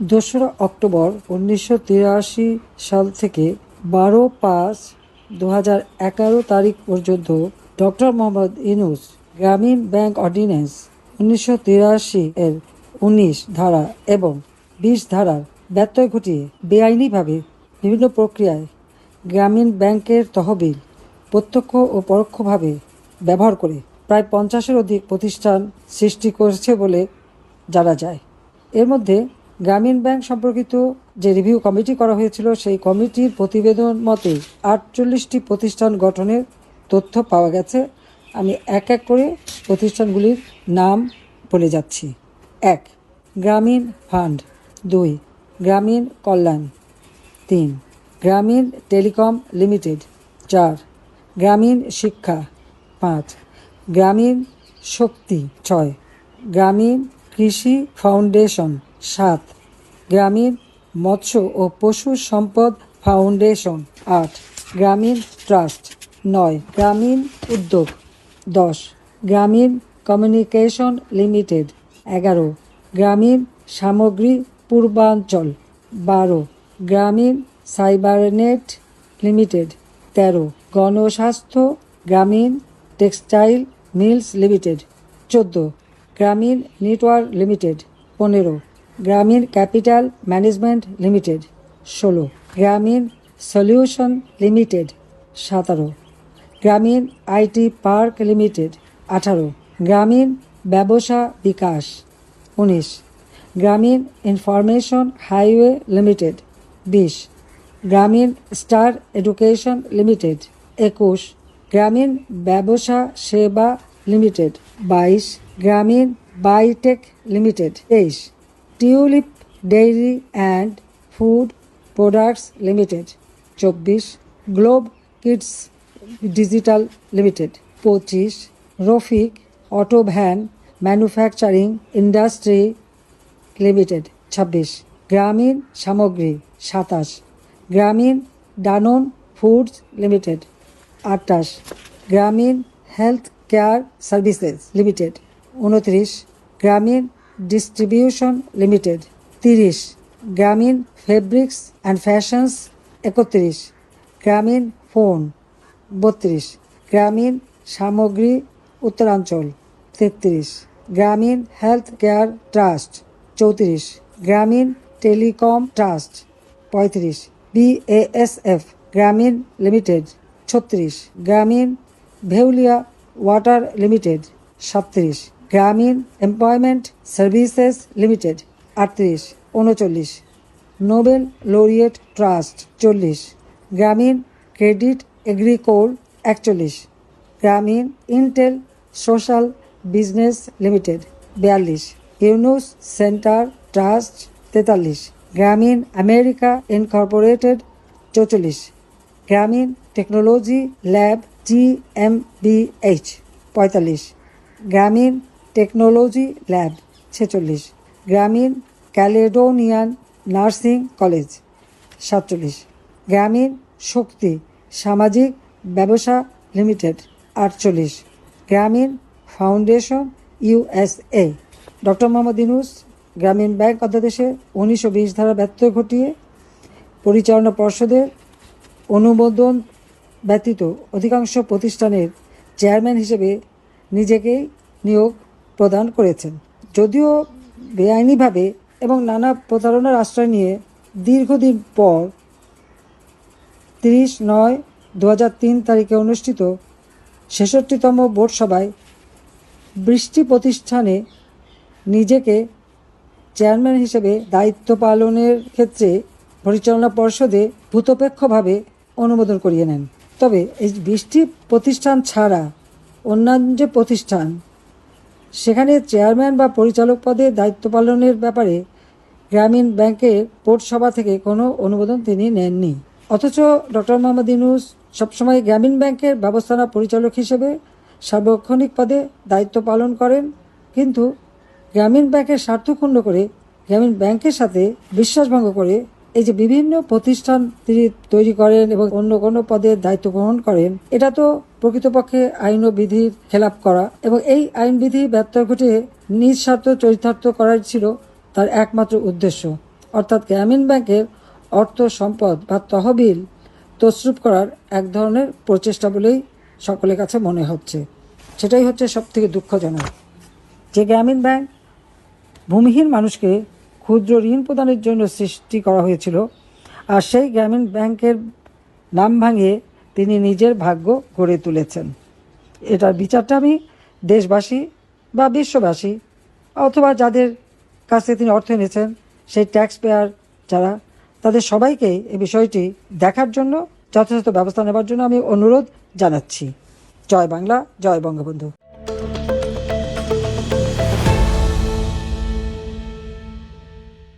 দোসরা অক্টোবর উনিশশো তিরাশি সাল থেকে বারো পাঁচ দু হাজার এগারো তারিখ পর্যন্ত doctor Mohammad Yunus Grameen bank ordinance উনিশশো তিরাশি এর উনিশ ধারা এবং বিশ ধারার ব্যত্যয় ঘটিয়ে বেআইনিভাবে বিভিন্ন প্রক্রিয়ায় গ্রামীণ ব্যাংকের তহবিল প্রত্যক্ষ ও পরোক্ষভাবে ব্যবহার করে প্রায় পঞ্চাশের অধিক প্রতিষ্ঠান সৃষ্টি করেছে বলে জানা যায়। এর মধ্যে গ্রামীণ ব্যাংক সম্পর্কিত যে রিভিউ কমিটি করা হয়েছিল, সেই কমিটির প্রতিবেদন মতে আটচল্লিশটি প্রতিষ্ঠান গঠনের তথ্য পাওয়া গেছে। আমি এক এক করে প্রতিষ্ঠানগুলির নাম বলে যাচ্ছি। এক, গ্রামীণ ফান্ড। দুই, গ্রামীণ কল্যাণ। তিন, গ্রামীণ টেলিকম লিমিটেড। চার, গ্রামীণ শিক্ষা। পাঁচ, গ্রামীণ শক্তি। ছয়, গ্রামীণ কৃষি ফাউন্ডেশন। সাত, গ্রামীণ মৎস্য ও পশু সম্পদ ফাউন্ডেশন। আট, গ্রামীণ ট্রাস্ট। নয়, গ্রামীণ উদ্যোগ। দশ, গ্রামীণ কমিউনিকেশন লিমিটেড। এগারো, গ্রামীণ সামগ্রী পূর্বাঞ্চল। বারো, গ্রামীণ সাইবারনেট লিমিটেড। তেরো, গণস্বাস্থ্য গ্রামীণ টেক্সটাইল মিলস লিমিটেড। চোদ্দ, গ্রামীণ নেটওয়ার্ক লিমিটেড। পনেরো গ্রামীণ ক্যাপিটাল ম্যানেজমেন্ট লিমিটেড, ষোলো। গ্রামীণ সলিউশন লিমিটেড, সতেরো। গ্রামীণ আইটি পার্ক লিমিটেড, আঠারো। গ্রামীণ ব্যবসা বিকাশ, উনিশ। গ্রামীণ ইনফরমেশন হাইওয়ে লিমিটেড, বিশ। গ্রামীণ স্টার এডুকেশন লিমিটেড, একুশ। গ্রামীণ ব্যবসা সেবা লিমিটেড, বাইশ। গ্রামীণ বাইটেক লিমিটেড, তেইশ। Tulip dairy and food products limited চব্বিশ গ্লোব কিডস ডিজিটাল লিমিটেড পঁচিশ, Rafiq auto van manufacturing industry limited, ছাব্বিশ, গ্রামীণ সামগ্রী, সাতাশ, গ্রামীণ ডানন ফুডস লিমিটেড আটাশ গ্রামীণ হেলথ কেয়ার সার্ভিসেস লিমিটেড উনত্রিশ, গ্রামীণ ডিস্ট্রিবিউশন লিমিটেড তিরিশ। গ্রামীণ ফেব্রিক্স অ্যান্ড ফ্যাশনস একত্রিশ। গ্রামীণ ফোন বত্রিশ। গ্রামীণ সামগ্রী উত্তরাঞ্চল, তেত্রিশ। গ্রামীণ হেলথ কেয়ার ট্রাস্ট চৌত্রিশ। গ্রামীণ টেলিকম ট্রাস্ট পঁয়ত্রিশ। বিএএসএফ গ্রামীণ লিমিটেড ছত্রিশ। গ্রামীণ ভেউলিয়া ওয়াটার লিমিটেড সাতত্রিশ। গ্রামীণ এমপ্লয়মেন্ট সার্ভিসেস লিমিটেড, আটত্রিশ, উনচল্লিশ। নোবেল লোরিয়েট ট্রাস্ট, চল্লিশ। গ্রামীণ ক্রেডিট এগ্রিকোল একচল্লিশ। গ্রামীণ ইন্টেল সোশ্যাল বিজনেস লিমিটেড, বিয়াল্লিশ। ইউনুস সেন্টার ট্রাস্ট, তেতাল্লিশ। গ্রামীণ আমেরিকা ইনকর্পোরেটেড, চৌচল্লিশ। গ্রামীণ টেকনোলজি ল্যাব জিএমবিএইচ পঁয়তাল্লিশ। গ্রামীণ টেকনোলজি ল্যাব, ছেচল্লিশ। গ্রামীণ ক্যালেডোনিয়ান নার্সিং কলেজ, সাতচল্লিশ। গ্রামীণ শক্তি সামাজিক ব্যবসা লিমিটেড, আটচল্লিশ। Grameen foundation USA doctor Mohammad Yunus Grameen bank অধ্যাদেশে উনিশশো বিশ ধারা ব্যত্যয় ঘটিয়ে পরিচালনা পর্ষদের অনুমোদন ব্যতীত অধিকাংশ প্রতিষ্ঠানের চেয়ারম্যান হিসেবে নিজেকেই নিয়োগ প্রদান করেছেন। যদিও বেআইনিভাবে এবং নানা প্রতারণার আশ্রয় নিয়ে দীর্ঘদিন পর তিরিশ নয় দু তারিখে অনুষ্ঠিত ছেষট্টিতম বোর্ড সভায় বৃষ্টি প্রতিষ্ঠানে নিজেকে চেয়ারম্যান হিসেবে দায়িত্ব পালনের ক্ষেত্রে পরিচালনা পর্ষদে ভূতপেক্ষভাবে অনুমোদন করিয়ে নেন। তবে এই বৃষ্টি প্রতিষ্ঠান ছাড়া অন্যান্য যে প্রতিষ্ঠান সেখানে চেয়ারম্যান বা পরিচালক পদে দায়িত্ব পালনের ব্যাপারে গ্রামীণ ব্যাংকের বোর্ড সভা থেকে কোনো অনুমোদন তিনি নেননি। অথচ ডক্টর মোহাম্মদ ইউনুস সবসময় গ্রামীণ ব্যাংকের ব্যবস্থাপনা পরিচালক হিসেবে সার্বক্ষণিক পদে দায়িত্ব পালন করেন, কিন্তু গ্রামীণ ব্যাংকের স্বার্থ ক্ষুণ্ণ করে গ্রামীণ ব্যাংকের সাথে বিশ্বাসভঙ্গ করে এই যে বিভিন্ন প্রতিষ্ঠান তিনি তৈরি করেন এবং অন্য কোনো পদে দায়িত্ব গ্রহণ করেন, এটা তো প্রকৃতপক্ষে আইন ও বিধির খেলাপ করা এবং এই আইন বিধি ব্যত্যয় ঘটিয়ে নিজ স্বার্থ চরিতার্থ করার ছিল তার একমাত্র উদ্দেশ্য। অর্থাৎ গ্রামীণ ব্যাংকের অর্থ সম্পদ বা তহবিল তসরুপ করার এক ধরনের প্রচেষ্টা বলেই সকলের কাছে মনে হচ্ছে। সেটাই হচ্ছে সবথেকে দুঃখজনক যে গ্রামীণ ব্যাংক ভূমিহীন মানুষকে ক্ষুদ্র ঋণ প্রদানের জন্য সৃষ্টি করা হয়েছিল আর সেই গ্রামীণ ব্যাংকের নাম ভাঙিয়ে তিনি নিজের ভাগ্য গড়ে তুলেছেন। এটার বিচারটা আমি দেশবাসী বা বিশ্ববাসী অথবা যাদের কাছে তিনি অর্থ এনেছেন, সেই ট্যাক্স পেয়ার যারা, তাদের সবাইকে এই বিষয়টি দেখার জন্য যথাযথ ব্যবস্থা নেবার জন্য আমি অনুরোধ জানাচ্ছি। জয় বাংলা, জয় বঙ্গবন্ধু।